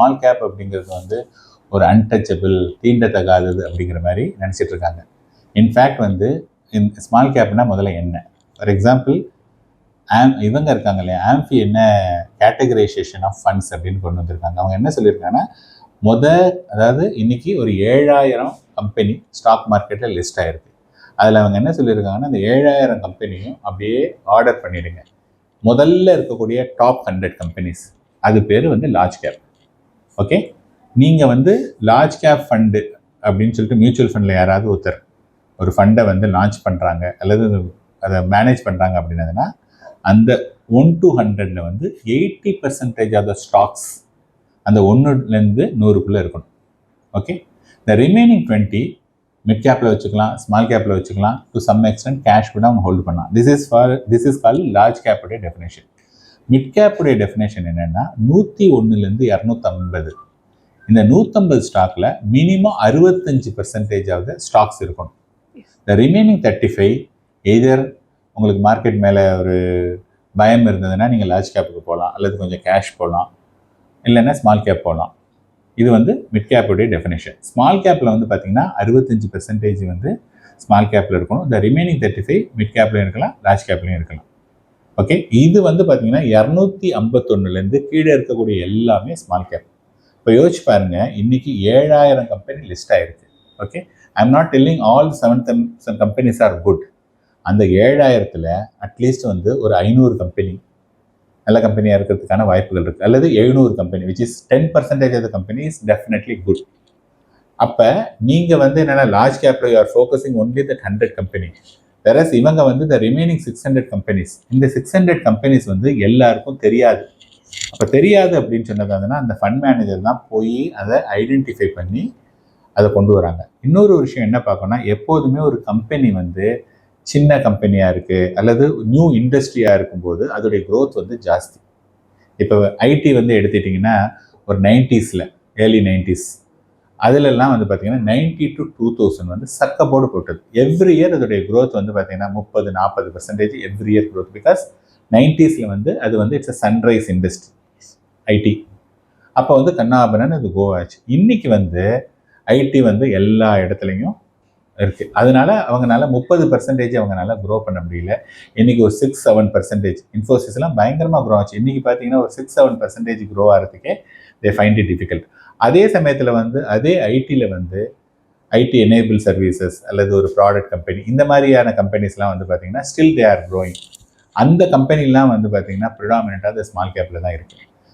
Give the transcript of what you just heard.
Small cap அப்படிங்கிறது வந்து ஒரு அன்டச்சபிள் தீண்டத்தகாதது அப்படிங்கிற மாதிரி நினச்சிட்டு இருக்காங்க இன்ஃபேக்ட் வந்து இந்த ஸ்மால் கேப்னா முதல்ல என்ன? ஃபார் எக்ஸாம்பிள் ஆம் இவங்க இருக்காங்க இல்லையா? ஆம்பி என்ன கேட்டகரைசேஷன் ஆஃப் ஃபண்ட்ஸ் அப்படின்னு கொண்டு வந்திருக்காங்க. அவங்க என்ன சொல்லியிருக்காங்கன்னா முத அதாவது இன்னைக்கு ஒரு ஏழாயிரம் கம்பெனி ஸ்டாக் மார்க்கெட்டில் லிஸ்ட் ஆயிருக்கு. அதில் அவங்க என்ன சொல்லியிருக்காங்கன்னா அந்த ஏழாயிரம் கம்பெனியும் அப்படியே ஆர்டர் பண்ணிடுங்க. முதல்ல இருக்கக்கூடிய டாப் ஹண்ட்ரட் கம்பெனிஸ் அது பேர் வந்து லார்ஜ் கேப் ஓகே நீங்கள் வந்து லார்ஜ் கேப் ஃபண்டு அப்படின்னு சொல்லிட்டு மியூச்சுவல் ஃபண்டில் யாராவது ஒருத்தர் ஒரு ஃபண்டை வந்து லான்ச் பண்ணுறாங்க அல்லது அதை மேனேஜ் பண்ணுறாங்க அப்படின்னதுன்னா அந்த ஒன் டு ஹண்ட்ரடில் வந்து eighty percentage of the stocks அந்த ஒன்றுலேருந்து நூறுக்குள்ளே இருக்கணும். Okay the remaining twenty mid கேப்பில் வச்சுக்கலாம் ஸ்மால் கேப்பில் வச்சுக்கலாம் டு சம் எக்ஸ்டென்ட் கேஷ் கூட அவங்க ஹோல்டு பண்ணலாம். This is for this is call large கேப்புடைய definition mid கேப்புடைய டெஃபினேஷன் என்னென்னா நூற்றி ஒன்றுலேருந்து இரநூத்தம்பது. இந்த நூற்றம்பது ஸ்டாக்கில் மினிமம் அறுபத்தஞ்சு பர்சன்டேஜ் ஆஃப் த ஸ்டாக்ஸ் இருக்கணும். The remaining thirty five either உங்களுக்கு மார்க்கெட் மேலே ஒரு பயம் இருந்ததுன்னா நீங்கள் லார்ஜ் கேப்புக்கு போகலாம் அல்லது கொஞ்சம் கேஷ் போகலாம் இல்லைன்னா ஸ்மால் கேப் போகலாம். இது வந்து மிட் கேப்புடைய டெஃபினேஷன் ஸ்மால் கேப்பில் வந்து பார்த்தீங்கன்னா அறுபத்தஞ்சு பெர்சன்டேஜ் வந்து ஸ்மால் கேப்பில் இருக்கணும். இந்த ரிமைனிங் தேர்ட்டி ஃபைவ் மிட் கேப்லையும் இருக்கலாம் லார்ஜ் கேப்லையும் இருக்கலாம். ஓகே இது வந்து பார்த்தீங்கன்னா இரநூத்தி ஐம்பத்தொன்னுலேருந்து கீழே இருக்கக்கூடிய எல்லாமே ஸ்மால் கேப் இப்போ யோசிச்சு பாருங்க இன்னைக்கு ஏழாயிரம் கம்பெனி லிஸ்ட் ஆயிருக்கு. Okay I am not telling all seven companies are good அந்த ஏழாயிரத்தில் அட்லீஸ்ட் வந்து ஒரு ஐநூறு கம்பெனி நல்ல கம்பெனியாக இருக்கிறதுக்கான வாய்ப்புகள் இருக்குது அல்லது எழுநூறு company which is ten percentage of the company is definitely good அப்போ நீங்கள் வந்து என்னென்னா லார்ஜ் கேப்பில் you are focusing only that hundred company versus இவங்க வந்து இந்த ரிமைனிங் சிக்ஸ் ஹண்ட்ரட் கம்பெனிஸ் இந்த சிக்ஸ் ஹண்ட்ரட் கம்பெனிஸ் வந்து எல்லாருக்கும் தெரியாது. அப்போ தெரியாது அப்படின்னு சொன்னதுனா அந்த ஃபண்ட் மேனேஜர் தான் போய் அதை ஐடென்டிஃபை பண்ணி அதை கொண்டு வராங்க. இன்னொரு விஷயம் என்ன பார்க்கணும்னா எப்போதுமே ஒரு கம்பெனி வந்து சின்ன கம்பெனியாக இருக்குது அல்லது நியூ இண்டஸ்ட்ரியாக இருக்கும்போது அதோடைய க்ரோத் வந்து ஜாஸ்தி. இப்போ ஐடி வந்து எடுத்துட்டிங்கன்னா ஒரு நைன்டிஸில் ஏர்லி நைன்டிஸ் அதிலெல்லாம் வந்து பார்த்தீங்கன்னா நைன்டி டு டூ தௌசண்ட் வந்து சக்கப்போடு போட்டது. எவ்ரி இயர் அதோடைய க்ரோத் வந்து பார்த்தீங்கன்னா முப்பது நாற்பது percentage every year growth because நைன்டிஸில் வந்து அது வந்து it's a sunrise industry IT அப்போ வந்து கண்ணாபனன் அது கோவாச்சு ஆச்சு. இன்னைக்கு வந்து ஐடி வந்து எல்லா இடத்துலையும் இருக்கு. அதனால அவங்களால முப்பது பர்சன்டேஜ் அவங்களால க்ரோ பண்ண முடியல. இன்னைக்கு ஒரு சிக்ஸ் செவன் பர்சன்டேஜ் இன்ஃபோசிஸ்லாம் பயங்கரமாக க்ரோ ஆச்சு. இன்னைக்கு பார்த்தீங்கன்னா ஒரு சிக்ஸ் செவன் பர்சன்டேஜ் க்ரோ ஆகிறதுக்கே தே ஃபைண்ட் இட் டிஃபிகல்ட் அதே சமயத்தில் வந்து அதே ஐடியில் வந்து ஐடி எனேபிள் சர்வீசஸ் அல்லது ஒரு ப்ராடக்ட் கம்பெனி இந்த மாதிரியான கம்பெனிஸ்லாம் வந்து பார்த்தீங்கன்னா ஸ்டில் தே ஆர் க்ரோயிங் அந்த கம்பெனிலாம் வந்து பார்த்தீங்கன்னா ப்ரிடாமினாக அந்த ஸ்மால் கேப்பில் தான் இருக்குது